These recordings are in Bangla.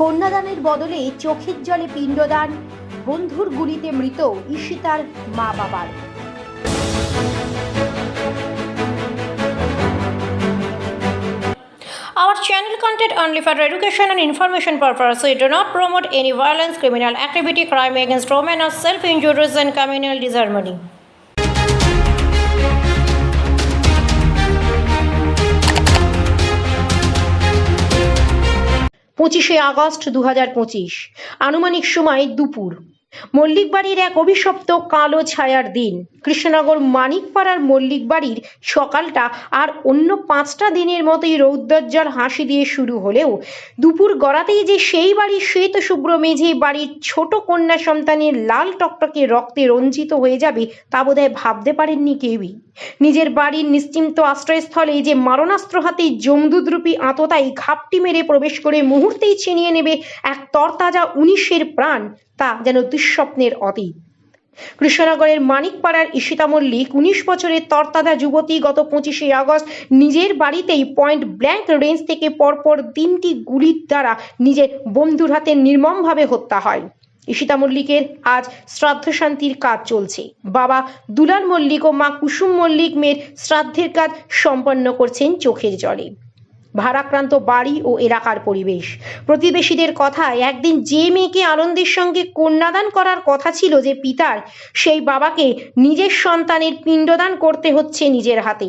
কন্যাদানের বদলে চোখের জলে পিণ্ডদান বন্ধুর গুলিতে মৃত ঈশিতার মা বাবার Our channel content only for education and information purpose. We do not promote any violence, criminal activity, crime against women, or self-injuries and communal disharmony. পঁচিশে আগস্ট দু আনুমানিক সময় দুপুর। মল্লিক বাড়ির এক অভিশপ্ত কালো ছায়ার দিন। কৃষ্ণনগর মানিকপাড়ার মল্লিক বাড়ির সকালটা আর অন্য পাঁচটা দিনের মতোই রৌদ্রজ্জ্বল হাসি দিয়ে শুরু হলেও দুপুর গড়াতেই যে সেই বাড়ির শ্বেত শুভ্র মেঝে বাড়ির ছোট কন্যা সন্তানের লাল টকটকে রক্তে রঞ্জিত হয়ে যাবে তা বোধহয় ভাবতে পারেননি কেউই। নিজের বাড়ির নিশ্চিন্ত আশ্রয়স্থলে যে মারণাস্ত্র হাতে জমদুদ্রূপী আততাই ঘাপটি মেরে প্রবেশ করে মুহূর্তেই ছিনিয়ে নেবে এক তরতাজা উনিশের প্রাণ তা যেন দুঃস্বপ্নের অতীত। কৃষ্ণনগরের মানিকপাড়ার ঈশিতা মল্লিক উনিশ বছরের তরতাজা যুবতী গত পঁচিশে আগস্ট নিজের বাড়িতেই পয়েন্ট ব্ল্যাঙ্ক রেঞ্জ থেকে পরপর তিনটি গুলির দ্বারা নিজের বন্ধুর হাতে নির্মমভাবে হত্যা হয়। ঈশিতা মল্লিকের আজ শ্রাদ্ধ শান্তির কাজ চলছে। বাবা দুলাল মল্লিক ও মা কুসুম মল্লিক মেয়ের শ্রাদ্ধের কাজ সম্পন্ন করছেন চোখের জলে। ভারাক্রান্ত বাড়ি ও এলাকার পরিবেশ। প্রতিবেশীদের কথায় একদিন যে মেয়েকে আনন্দের সঙ্গে কন্যাদান করার কথা ছিল যে পিতার, সেই বাবাকে নিজের সন্তানের পিণ্ডদান করতে হচ্ছে নিজের হাতে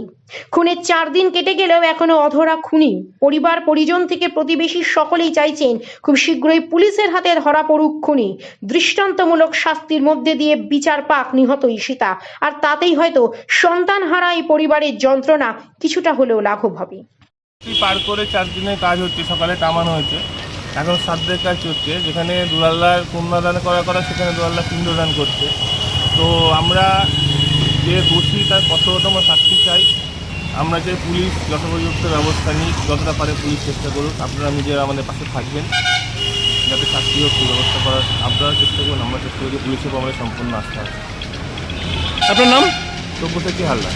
খুনের চার দিন কেটে গেলেও এখনও অধরা খুনি। পরিবার, পরিজন থেকে প্রতিবেশী সকলেই চাইছেন খুব শীঘ্রই পুলিশের হাতে ধরা পড়ুক খুনি। দৃষ্টান্তমূলক শাস্তির মধ্যে দিয়ে বিচার পাক নিহত ঈশিতা। আর তাতেই হয়তো সন্তান হারা এই পরিবারের যন্ত্রণা কিছুটা হলেও লাঘব হবে। পার করে চার দিনের কাজ হচ্ছে সকালে টামানো হয়েছে। এখন শ্রাদ্ধের কাজ চলছে যেখানে দুলাল্লার কন্যাদান করা করা সেখানে দুলাল্লা পিণ্ডদান করছে। তো আমরা যে দোষী তার কঠোরতম শাস্তি চাই। আমরা যে পুলিশ যথোপযুক্ত ব্যবস্থা নিই যতটা পারে পুলিশ চেষ্টা করুক। আপনারা নিজেরা আমাদের পাশে থাকবেন যাতে শাস্তি হোক ব্যবস্থা করার আপনারা চেষ্টা করুন আমরা চেষ্টা করি পুলিশের আমাদের সম্পূর্ণ আস্থা আছে। আপনার নাম? থেকে হাল্লা